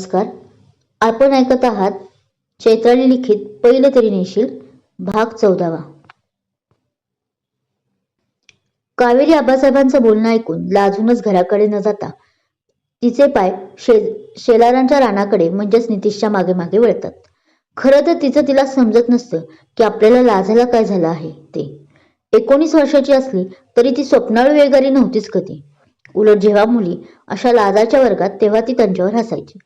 नमस्कार. आपण ऐकत आहात चैत्राली लिखित पहिलं तरी नेशील भाग चौदावा. कावेरी आबासाहेबांचं बोलणं ऐकून लाजूनच घराकडे न जाता तिचे पाय शे शेलारांच्या रानाकडे म्हणजेच नितीशच्या मागे मागे वळतात. खरं तर तिचं तिला समजत नसतं की आपल्याला लाजायला काय झालं आहे ते. एकोणीस वर्षाची असली तरी ती स्वप्नाळू वेगारी नव्हतीच कधी. उलट जेव्हा मुली अशा लाजाच्या वर्गात तेव्हा ती त्यांच्यावर हसायची.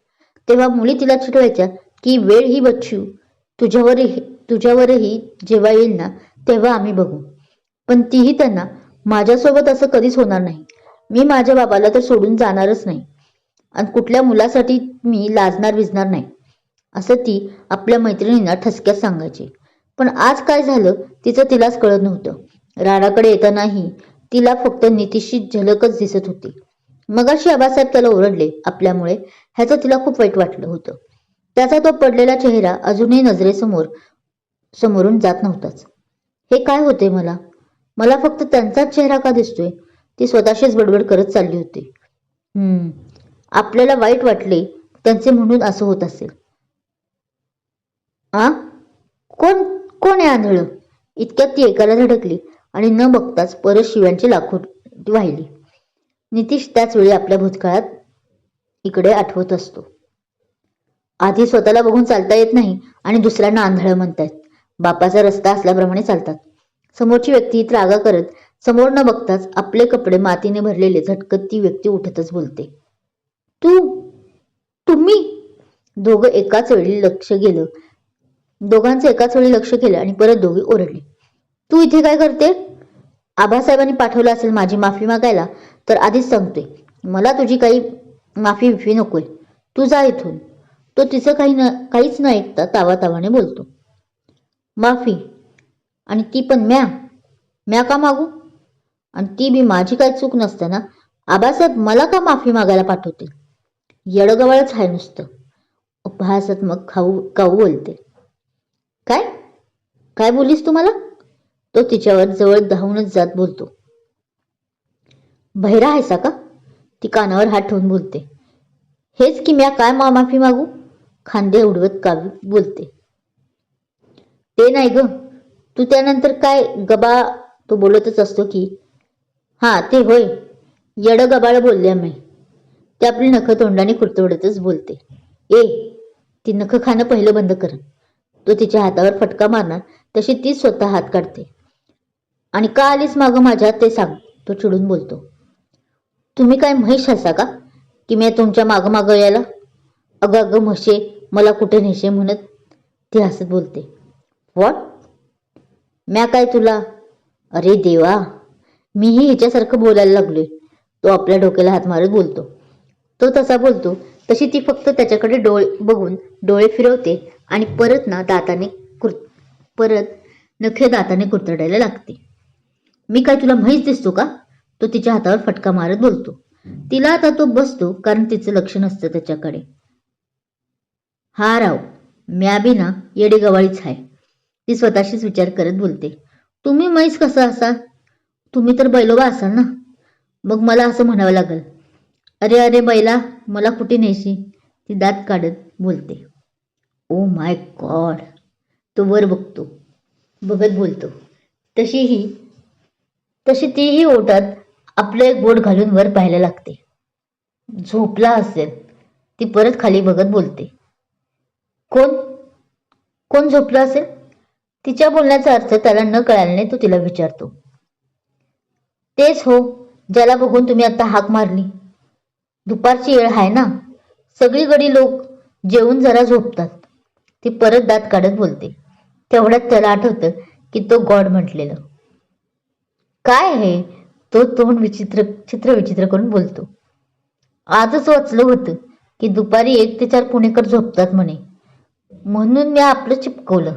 तेव्हा मुली तिला चिडवायच्या की वेळ ही बच्चू. तुझ्यावरही तुझ्यावरही जेव्हा येईल ना तेव्हा आम्ही बघू. पण तीही त्यांना माझ्यासोबत असं कधीच होणार नाही. मी माझ्या बाबाला तर सोडून जाणारच नाही. आणि कुठल्या मुलासाठी मी लाजणार विजणार नाही. असं ती आपल्या मैत्रिणींना ठसक्यात सांगायची. पण आज काय झालं तिचं तिलाच कळत नव्हतं. राडाकडे येतानाही तिला फक्त नितीशी झलकच दिसत होती. मगाशी आबासाहेब त्याला ओरडले आपल्यामुळे ह्याचं तिला खूप वाईट वाटलं होतं. त्याचा तो पडलेला चेहरा अजूनही नजरेसमोर समोरून जात नव्हताच. हे काय होते मला? मला फक्त त्यांचाच चेहरा का दिसतोय? ती स्वतःशीच बडबड करत चालली होती. हम्म आपल्याला वाईट वाटले त्यांचे म्हणून असं होत असेल. आ? कोण कोण आहे आंधळ? इतक्यात ती एकाला धडकली आणि न बघताच परत शिव्यांची लाखो वाहिली. नितीश त्याच वेळी आपल्या भूतकाळात इकडे आठवत असतो. आधी स्वतःला बघून चालता येत नाही आणि दुसऱ्यांना आंधळं म्हणतायत. बापाचा रस्ता असल्याप्रमाणे चालतात. समोरची व्यक्ती त्रागा करत समोर न बघताच आपले कपडे मातीने भरलेले झटकत ती व्यक्ती उठतच बोलते. तू तुम्ही? दोघं एकाच वेळी लक्ष गेलं. दोघांचं एकाच वेळी लक्ष केलं आणि परत दोघे ओरडले. तू इथे काय करते आबासाहेबांनी पाठवलं असेल माझी माफी मागायला तर आधीच सांगतोय मला तुझी काही माफी बिफी नकोय तू जा इथून. तो तिचं काही न काहीच न ऐकता तावातावाने बोलतो. माफी आणि ती पण म्या म्या का मागू? आणि ती बी माझी काही चूक नसताना आबासाहेब मला का माफी मागायला पाठवतील? येडगवळच आहे नुसतं. उपहासात्मक खाऊ काऊ बोलते. काय? काय बोललीस मला? तो तिच्यावर जवळ धावूनच जात बोलतो. बहिरा आहेसा का? ती कानावर हात ठेवून बोलते. हेच की म्या काय मा माफी मागू? खांदे उडवत कावी बोलते. ते नाही ग. तू त्यानंतर काय गबा तो बोलतच असतो की हा ते होय. येड गबाळ बोलले मी ते आपली नखं तोंडाने कुरतवडतच बोलते. ए ती नखं खाणं पहिलं बंद कर. तो तिच्या हातावर फटका मारणार तशी ती स्वतः हात काढते. आणि का आलीस मागं माझ्या ते सांग तो चिडून बोलतो. तुम्ही काय म्हैस असा का की मी तुमच्या मागं मागं यायला? अगं अगं म्हशे मला कुठे नेशे म्हणत? ती हसत बोलते. वॉट म्या काय तुला? अरे देवा मीही हिच्यासारखं बोलायला लागलोय. तो आपल्या डोक्याला हात मारत बोलतो. तो तसा बोलतो तशी ती फक्त त्याच्याकडे डोळे बघून डोळे फिरवते आणि परत ना दाताने कुर परत नखे दाताने कुरतडायला लागते. मी काय तुला म्हैस दिसतो का? तो तिच्या हातावर फटका मारत बोलतो. तिला आता तो बसतो कारण तिचं लक्ष नसतं त्याच्याकडे. हा राव म्या बी ना येडे गवाळीच आहे ती स्वतःशीच विचार करत बोलते. तुम्ही म्हैस कसा असाल? तुम्ही तर बैलोबा असाल ना? मग मला असं म्हणावं लागल. अरे अरे बैला मला कुठे न्यायशी ती दात काढत बोलते. Oh my God. तो वर बघतो. बघत बोलतो. तशीही तशी तीही ओटात आपलं एक बोट घालून वर पाहायला लागते. झोपला असेल ती परत खाली बघत बोलते. कोण? कोण झोपला असेल? तिच्या बोलण्याचा अर्थ त्याला न कळाल्याने तो तिला विचारतो. तेच हो ज्याला बघून तुम्ही आता हाक मारली. दुपारची वेळ आहे ना? सगळीकडे लोक जेवून जरा झोपतात. ती परत दात काढत बोलते. तेवढ्यात त्याला आठवतं की तो गॉड म्हटलेलं. काय आहे? तो तोंड विचित्र चित्र विचित्र करून बोलतो. आजच वाचलं होतं की दुपारी एक ते चार पुणेकर झोपतात म्हणे. म्हणून मी आपलं चिपकवलं.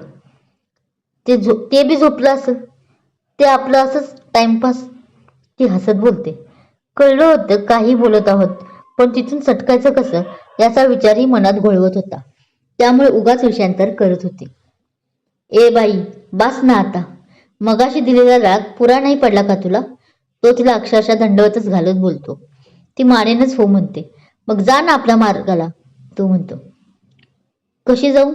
ते झो ते बी झोपलं असं. ते आपलं असंच टाइमपास ती हसत बोलते. कळलं होतं काही बोलत आहोत पण तिथून सटकायचं कसं याचा विचारही मनात घोळवत होता. त्यामुळे उगाच विषयांतर करत होते. ए बाई बास ना आता. मगाशी दिलेला राग पुरा नाही पडला का तुला? तो तिला अक्षरशः दंडवतच घालत बोलतो. ती मानेनच हो म्हणते. मग जा ना आपल्या मार्गाला तो म्हणतो. कशी जाऊ?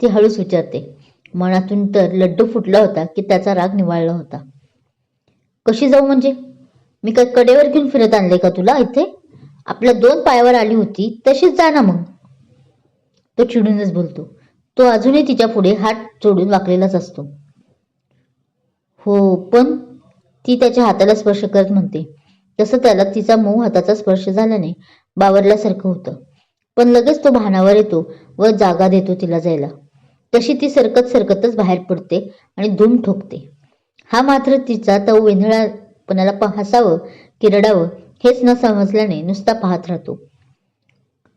ती हळूच विचारते. मनातून तर लड्डू फुटला होता की त्याचा राग निवाळला होता. कशी जाऊ म्हणजे? मी काय कडेवर घेऊन फिरत आणले का तुला इथे? आपल्या दोन पायावर आली होती तशीच जा ना मग. तो चिडूनच बोलतो. तो अजूनही तिच्या पुढे हात जोडून वाकलेलाच असतो. हो पण ती त्याच्या हाताला स्पर्श करत म्हणते तसं त्याला तिचा मऊ हाताचा स्पर्श झाल्याने बावरल्यासारखं होतं. पण लगेच तो भानावर येतो व जागा देतो तिला जायला. तशी ती सरकत सरकतच बाहेर पडते आणि धूम ठोकते. हा मात्र तिचा तो वेंधळापणाला हसावं की रडावं हेच न समजल्याने नुसता पाहत राहतो.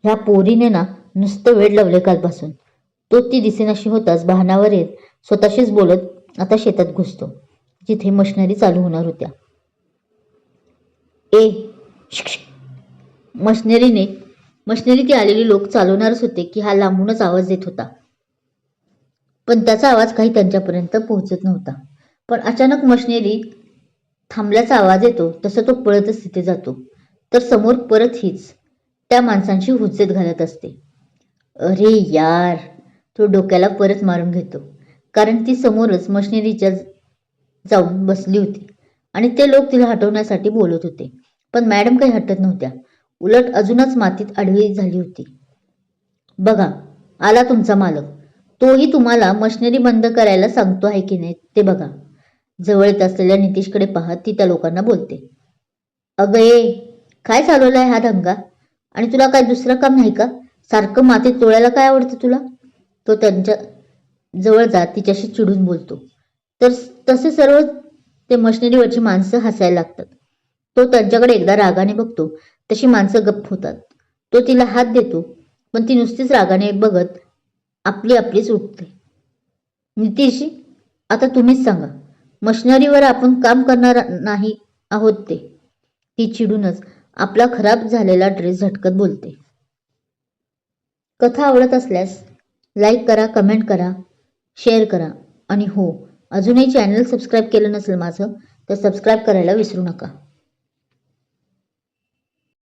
ह्या पोरीने ना नुसतं वेळ लावले कालपासून. तो ती दिसेनाशी होताच भानावर येत स्वतःशीच बोलत आता शेतात घुसतो. जिथे मशिनरी चालू होणार होत्या. ए शिक मशिनरीने मशिनरी ती आलेले लोक चालवणारच होते की हा लांबूनच आवाज येत होता. पण त्याचा आवाज काही त्यांच्यापर्यंत पोहोचत नव्हता. पण अचानक मशिनरी थांबल्याचा आवाज येतो तसं तो पळतच तिथे जातो. तर समोर परत हीच त्या माणसांची हुज्जत घालत असते. अरे यार तो डोक्याला परत मारून घेतो. कारण ती समोरच मशिनरीच्या जाऊन बसली होती. आणि ते लोक तिला हटवण्यासाठी बोलत होते. पण मॅडम काही हटत नव्हत्या. उलट अजूनच मातीत आडवी झाली होती. बघा आला तुमचा मालक. तोही तुम्हाला मशिनरी बंद करायला सांगतो आहे की नाही ते बघा. जवळ येत असलेल्या नितीशकडे पाहत ती त्या लोकांना बोलते. अगं ये काय चालवलाय हा दंगा? आणि तुला काय दुसरं काम नाही का? सारखं मातीत तोळायला काय आवडतं तुला? तो त्यांच्या जवळ जात तिच्याशी चिडून बोलतो. तर तसे सर्व ते मशिनरीवरची माणसं हसायला लागतात. तो त्यांच्याकडे एकदा रागाने बघतो. तशी माणसं गप्प होतात. तो तिला हात देतो पण ती नुसतीच रागाने बघत आपली आपलीच उठते. नितीश आता तुम्हीच सांगा मशिनरीवर आपण काम करणार नाही आहोत ते. ती चिडूनच आपला खराब झालेला ड्रेस झटकत बोलते. कथा आवडत असल्यास लाईक करा कमेंट करा शेअर करा. आणि हो अजूनही चॅनल सबस्क्राईब केलं नसेल माझं तर सबस्क्राईब करायला विसरू नका.